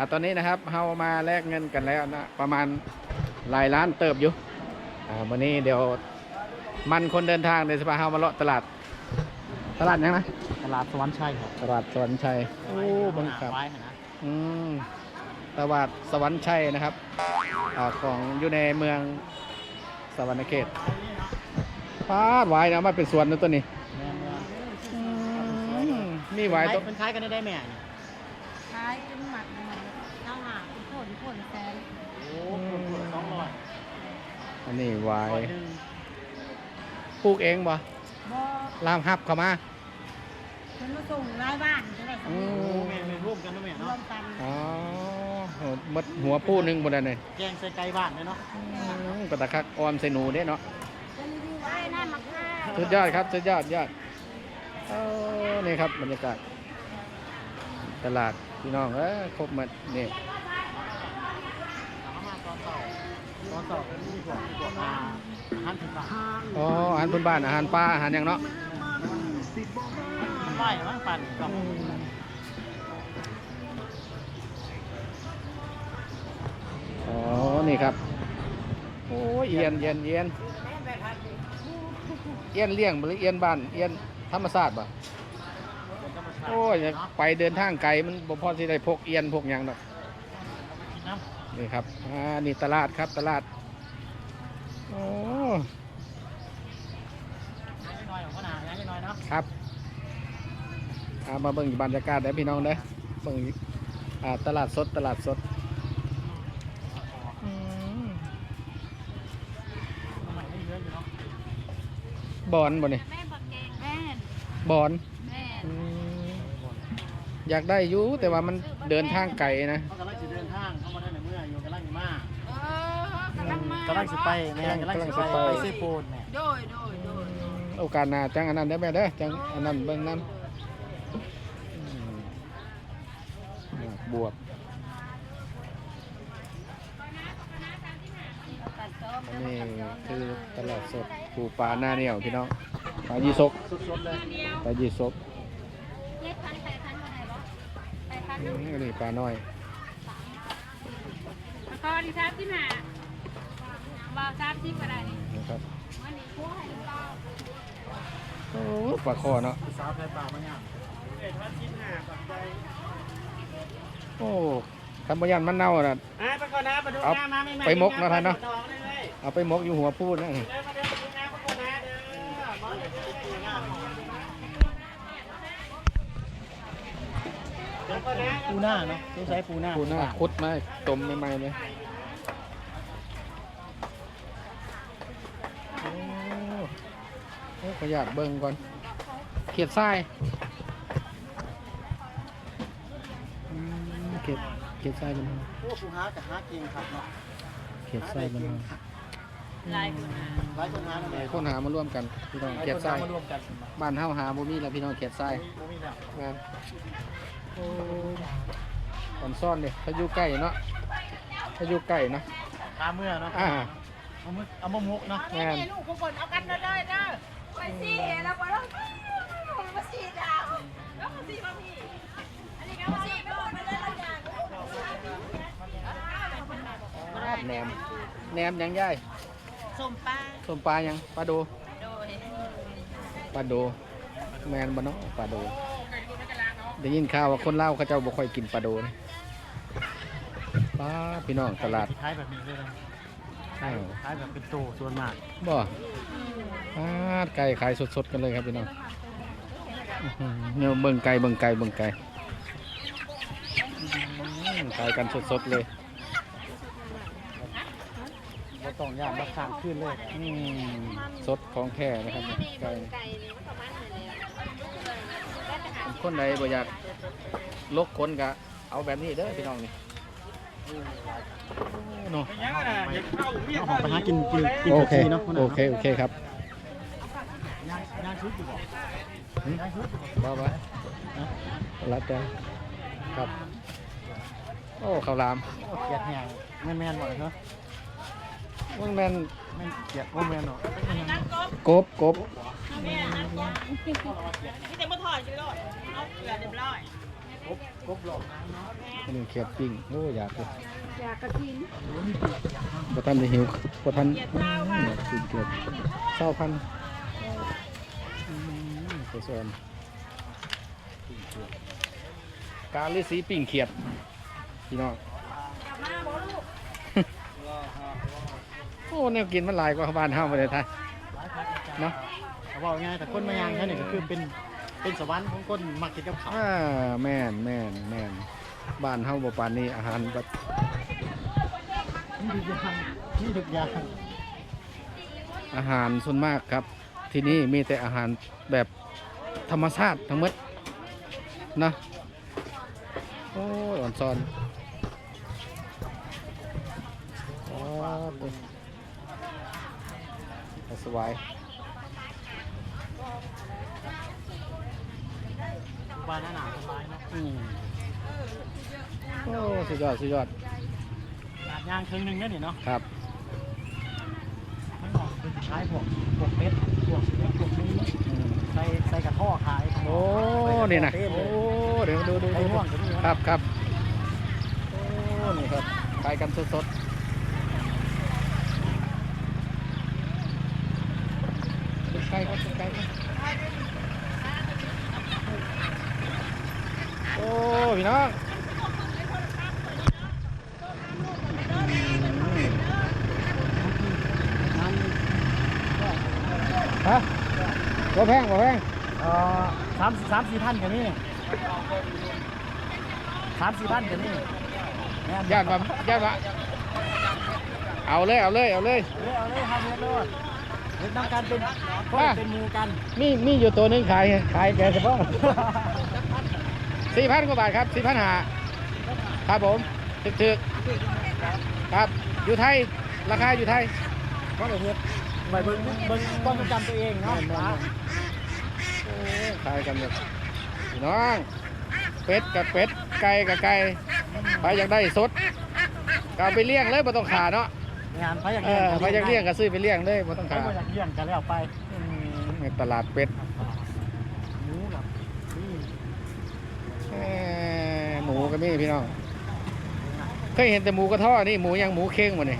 อ่าตอนนี้นะครับเฮามาแลกเงินกันแล้วนะประมาณหลายล้านเติบอยู่อ่าวันนี้เดี๋ยวมันคนเดินทางเดี๋ยวจะพาเฮามาเลาะตลาด ตลาดยังนะตลาดสวรรค์ชัยครับตลาดสวรรค์ชัยโอ้บังคับไว้นะ อืมตลาดสวรรค์ชัยนะครับอาของอยู่ในเมืองสวรรณเขตป้าดไว้นะมาเป็นสวนนะตัวนี้แม่นว่าอืมนี่ไว้ตัวเป็นคล้ายกันได้ได้แม่นี่ขายเป็นหมัดหมัดเจ้าหา เป็นผลผลแสนโอ้ขวดสองร้อยอันนี้ไว้ร้อยหนึ่งปลูกเองบ่บ่ลามฮับเข้ามาเพิ่นมาส่งรายบ้านจะได้สำอืเร็จโอ้แม่นแม่นร่วมกันนะแม่รเนาะวมกันอ๋อหมดหัวปูหนึ่งบนนั้นเลยแกงใส่ไก่บ้านเลยเนาะกระตะคักออมใส่หนูเด้เนาะ จะรีวิวไว้หน้ามักหน้าสุดยอดครับสุดยอดยอดเออนี่ครับบรรยากาศ ตลาดพี่น้องเอ้ยครบหมดนี่ เอามาตอนเช้า ตอนเช้าเป็นที่พวกที่พวกอาอาหารถึงบ้านอ๋ออาหารพื้นบ้านอาหารป่าอาหารหยังเนาะมันไหวมั้งปั่นกับอ๋อนี่ครับโอ้ยเอียนเอียนเอียนเอียนเลี้ยงหรือเอียนบ้านเอียนธรรมศาสตร์ป่ะโอ้ยไปเดินทางไกลมันบ่พอสิได้พกเอียนพกยังดอกกินน้ำนี่ครับอ่านี่ตลาดครับตลาด โอ้ น้ำน้อยๆของขนาดน้ำน้อยๆเนาะ ครับอามาเบิ่งบรรยากาศได้อพี่น้องเด้อเบิ่งอ่าตลาดสดตลาดสดอืมทำไมไม่เยอะอยู่เนาะบอนบ่นี่แม่บักแกงแม่นบอนแม่นอืมอยากได้อยู่แต่ว่ามันเดินทางไกลนะเขากำลังจะเดินทางเข้ามาได้ในเมื่ออยู่กำลังจะมาเออกำลังมากำลังสิไปแม่กำลังสิไปไปเซโปนแม่โดยโดยโดย โอกาสหน้าจังอันนั้นได้อแม่เด้อจังอันนั้นเบิ่งนํบวบตัดซ้อมอันนี้คือตลาดสดปูปลาหน้าเหนียวพี่น้องปลายีสกสดๆเลยปลายีสกเล็ดพันแปดพันมาไหนบ่แปดพันอืมอันนี้ปลาน้อยแล้วก็ที่ทราบที่มาบ่าวทราบที่อะไรนี่นะครับวันนี้คู่ให้เรา โอ้ปลาคอเนาะสาวไทยป่ามาย่างเอ็ดพันชิ้นห้าปัจจัยโอ้คำบยันมันเน่าน่ะอะไปก่อนนะมาดูเอาหน้ามาไม่ไปมกเนาะท่านเนาะดอกเลยเลยเอาไปหมกอยู่หัวพูดนะเดินมาเดินมาดูหน้าไปก่อนนะเด้อมองเห็นได้ยังไงปูหน้าเนาะต้องใช้ปูหน้าพูดหน้าคุดมาต้มใหม่ๆเลยโอ้ โอ้ขออยากเบิ่งก่อน เขียดทรายอืมเขียดเขียดทรายเป็นไงโอ้ปูหากับหาเก่งครับเนาะเขียดทรายเป็นไงลายคุณอาหลายคนหาเนาะแม่คนหามาร่วมกันพี่น้องหลายเขียดคนทราหายมารวมกันบ้านเฮาหาบ่มีแล้วพี่น้องเขียดทรายบ่มีแล้วงานโอ้ตอนซ่อนเนี่ยถ้าอยู่ใกล้เนาะถ้าอยู่ใกล้เนาะตาเมื่อเนาะอ่าเอามือเอามามุกเนาะงานลูกคนเอากันเลยเด้อ ไปสิแล้วก็แล้วมาสิดาวแล้วมาสิมาพี่อันนี้ก็มาสิไปหมดไปเลยละอย่างแหนมแหนมยังย่ายสมปลาสมปลายังปลาดโดยปลาโดแมนบ่เนาะปลาโดได้ยินข่าวว่าคนเล่าเขาเจ้าบ่ค่อยกินปลาดนี่ป้าพี่น้องตลาดท้ายแบบนี้เลยนะ อ้าวท้ายแบบเป็นโตส่วนมากบ่ป้าดไก่ขายสดๆกันเลยครับพี่น้องอื้อหือเนี่ยเบิ่งไก่เบิ่งไก่เบิ่งไก่อื้อขายกันสดๆเลยบ่ต้องย่างบักข้างขึ้นเลยอืมสดของแท้นะครับไก่ไก่นี่มันประมาณไหนแล้วคนใดบ่อยากลกคนก็เอาแบบนี้เด้อพี่น้องนี่ เนาะเอาของไปหากินกินกินโอกับเคชีเนาะโอเค โอเคครับย่าบ่หึย่างชุดอยู่บ่บ่บ่รับได้ครับ โอ้ข้าวหลามเกียดแหงแม่นแม่นๆบ่เนาะมันแม่นแม่นเกียดแม่นเนาะกบกบนี่แต่มาถอดสิโลดเอาเกลือเรียบร้อย หลอกน้ำเนาะอันนี้เขียดปิ้งโอ้อยากเลยอยากกระทินบ่ทันได้หิวบ่ทันอืมอยากกินเขียดเศร้าพันอืมไปสอนปิ้งเขียดกาลิสีปิ้งเขียดพี่น้องกลับมาบ่ลูกโอ้แนวกินมันหลายกว่าบ้านเฮาบ่ได้ท่านเนาะเขาบอกง่ายแต่คนมายางแค่นี้ก็คือเป็น เป็นสวรรค์ของคนมักกินกับข้าวอ่าแม่นแม่นแม่นบ้านเฮาบ่ปานนี้อาหารแบบนี่ทุกอย่างนี่ทุกอย่างอาหารส่วนมากครับ ที่นี่มีแต่อาหารแบบธรรมชาติทั้งหมดนะโอ้ยอ่อนซอนอ๋อตัวสบาย บ้านหนาสบายเนาะอืมโอ้สุดยอดสุดยอดลาดยางครึ่งหนึงเนี่ยนี่เนาะครับไม่บอกเป็นขายพวกพวกเป็ดพวกเป็ดพวกนี้อืมใส่ใส่กระท่อขายโอ้นี่นะโอ้เดี๋ยวดูดูไอ้ดูห่วงก็มีคครัรับบครับโอ้นี่ครับขายกันสดๆใกล้ครับใกล้ครับโอ้พี่น้องฮะบ่แพงบ่แพงเอ่อสามสามสี่พันกันนี่สามสี่พันกันนี่แม่นญาติมาญาติมาเอาเลยเอาเลยเอาเลยเลยเอาเลยครับเฮ็ดเลยเฮ็ดนำกันเป็นเพื่อเป็นหมูกันมีมีอยู่ตัวนึงขายขายแกเฉพาะ สี่พันกว่าบาทครับสี่พันหาครับผมถึกถึกๆครับอยู่ไทยราคาอยู่ไทยก็เลยเฮ็ดไปเบิ่งเบิ่งความประจำตัวเองเนาะโอ้ขายกันแบบพี่น้องเป็ดกับเป็ดไก่กับไก่ไปอยากได้สดก็เอาไปเลี้ยงเลยไม่ต้องขาเนาะงานไปอยากเออไปอยากเลี้ยงก็ซื้อไปเลี้ยงเลยไม่ต้องไปขาอยากเลี้ยงกันแล้วไปอืมในตลาดเป็ด หมูกับนี่ เอ่อหมู ก็มีพี่น้องเคยเห็นแต่หมูกระท้อนี่หมูยังหมูเค้งหมดนี่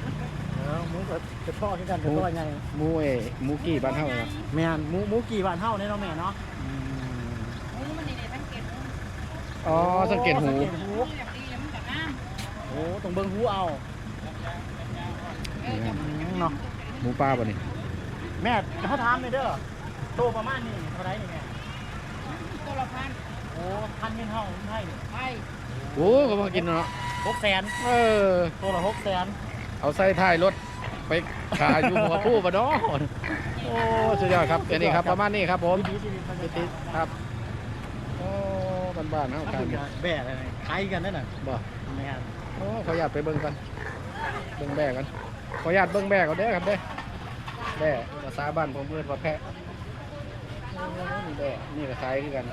เออหมูกับกระท่อคือกันกระท่อใหญ่หมูเอหมูกี่บ้านเฮาเนาะแม่นหมูหมูกี่บาทเท่าเนี่ยเนาะแม่เนาะหมูมันนี่ๆทั้งเก็บอ๋อสังเกตหูสังเกตหูอยากดีแล้วมันก็งามโอ้ต้องเบิ่งหูเอานี่ครับอืมเนาะหมูป่าบ่นี่แม่เขาถามเลยเด้อโตประมาณนี้เท่าไหรนี่แม่ตัวละพันโอ้พันเงินเท่าคนไทยนี่ไปโอ้ก็มากินเนาะหกแสนเออ ตัวละหกแสนเอาใส่ท้ายรถไปขายอยู่หัวผู้บ่เนาะโอ้สุดยอดครับอันนี้ครับประมาณนี้ครับผมวิถีชีวิตมันติจะดๆครับโอ้บ้านๆเฮามันกันคือแบะอะไรขายกันนั่นน่ะบ่แม่นโอ้ขออนุญาตไปเบิ่งกันเบิ่งแบกกันขออนุญาตเบิ่งแบกก่อนเด้อครับเด้อแบกภาษาบ้านผมเรียกว่าแพะโอ้นี่แบกนี่ก็คล้ายคือกัน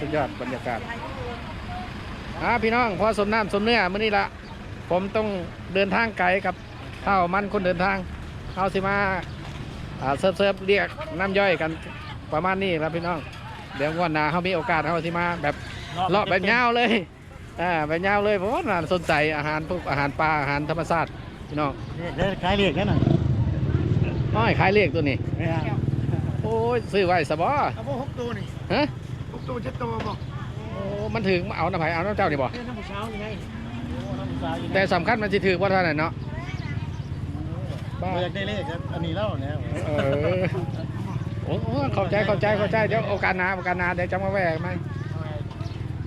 สุดยอดบรรยากาศอ่าพี่น้องพอสมน้ำสมเนื้อมื้อนี้ละผมต้องเดินทางไกลกับเท่ามันคนเดินทางเอาสิมาเซิร์ฟเซิร์ฟเรียกน้ำย่อยกันประมาณนี้ครับพี่น้อง เดี๋ยววันหน้าเขามีโอกาสเขาที่มาแบบเลาะแบบเงาวเลยอ่าแบบเงาวเลยเพราะว่าน่าสนใจอาหารพวกอาหารปลาอาหารธรรมชาติพี่น้องเด้อขายเรียกนั่นน่ะน้อยขายเลขตัวนี้โอ้ยซื้อไว้สบอเอาพวกหกตัวนี่ฮะ ตัวเจ็ดตัวบอกโอ้มันถึงมาเอาน้ำไผ่เอาน้ำเจ้านี่บ่เรื่องน้ำผู้เช้านี่ไงโอ้น้ำผู้เช้าอยู่แต่สำคัญมันจะถือว่าเท่าไหร่เนาะบ้าอยากได้เลขครับ อันนี้เล่าเนี่ยเออโอ้โหเข้าใจเข้าใจเข้าใจเดี๋ยวโอกาสหนาโอกาสหนาเดี๋ยวจะมาแวกไหม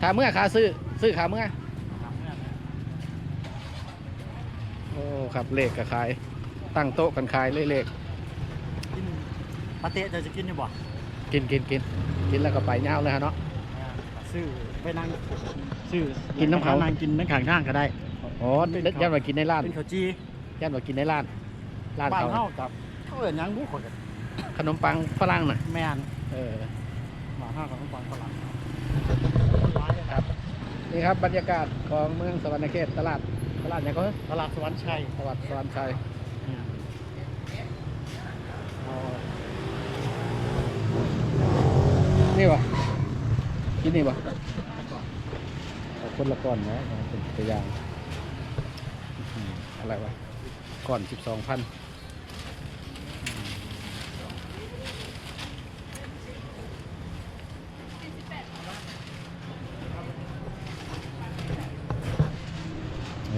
ถ้าเมื่อขาซื้อซื้อขาเมื่อโอ้ครับเลขก็ขาย ตั้งโต๊ะกันขายเลยเลข กินปาเต้จะจะกินอยู่บ่ กินกินกินกินแล้วก็ไปยาวเลยฮะเนาะ ซื้อไปนั่งซื้อกินน้ำเขา นั่งกินนั่งข้างทางก็ได้อ๋อยันมากินในร้านเป็นข้าวจียันมากินในร้านร้านบ้านเขาเฮากับเขาเอิ้นหยังบุคนกันขนมปังฝรั่งน่ะแม่นเออบ้านเฮากับคนฟังฝรั่งครับนี่ครับบรรยากาศของเมืองสวรรณเขตตลาดตลาดเนี่ยก็ตลาดสวรรค์ชัยตลาดสวรรณชัย นี่วะกินนี่วะเอาคนละก้อนนะเป็นตัวอย่างอะไรวะก้อนสิบสองพัน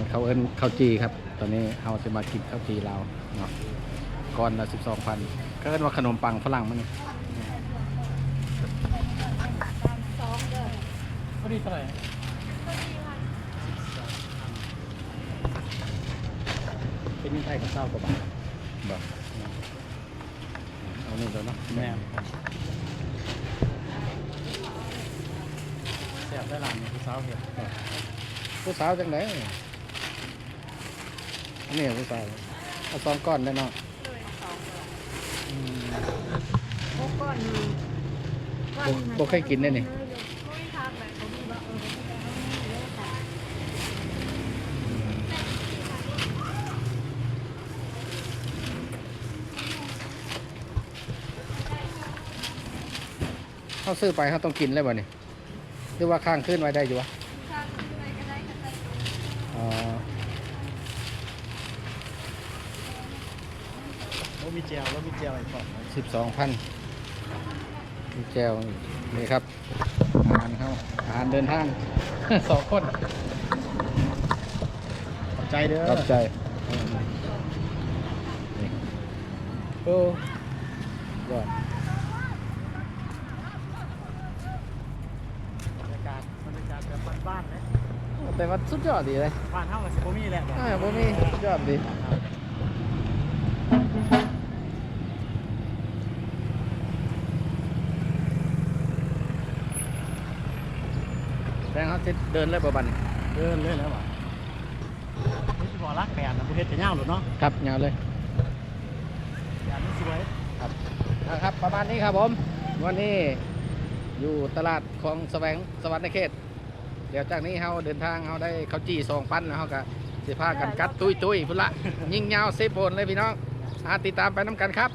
เขาเอิ้นข้าวจีครับ ตอนนี้เราจะมากินข้าวจีลาวเนาะก้อนละสิบสองพันก็เอิ้นว่าขนมปังฝรั่งมันนี่ พอ ดีเท่าไหร่เป็นยังไงกับเศร้ากว่าบาทบอกเอานี่แล้วเนาะแม่แซ่บได้หลานเนี่ยพี่สาวเห็นผู้สาวจังไหนอันนี้ผู้สาวเอาสองก้อนได้เนาะอืมโอ้ก้อนหนึ่งบ่บ่เคยกินได้นี่ ไม่ทำแบบผมบอกเออผมจะเอาเยอะค่ะ เขาซื้อไปเขาต้องกินเลยบ่นี่หรือว่าข้างขึ้นไว้ได้อยู่วะทำอะไรก็ได้ก็ได้อ๋อแล้วมีเจลแล้วมีเจลอะไรก่อนสิบสองพันมีแจวนี่ครับอาหารเข้าอาหารเดินทาง สองคนขอบใจเด้อขอบใจนี่โอ้ยอด บรรยากาศบรรยากาศแบบบ้านๆนะ แต่ว่าสุดยอดดีเลยบ้านเท่ากับสิบมีแหละแบบอ่าผมมีสุดยอดดีแตงเขาจะเดินเลยประบัดนเดินเลยแล้วว่ะนี่สิบอกรักแปดนะบุเฮ็ดจะเงาหรือเนาะครับยาวเลยอย่านี้สวยครับนะครับ ประมาณนี้ครับผม วันนี้อยู่ตลาดของแสวงสวรรค์เขต เดี๋ยวจากนี้เขาเดินทางเขาได้เขาจี้สองปั้นแล้วเขาก็สิพากันกัดตุ้ยตุ้ยพุ่นละ ยิ่งยาวเซฟโอนเลยพี่น้องอาติดตามไปน้ำกันครับ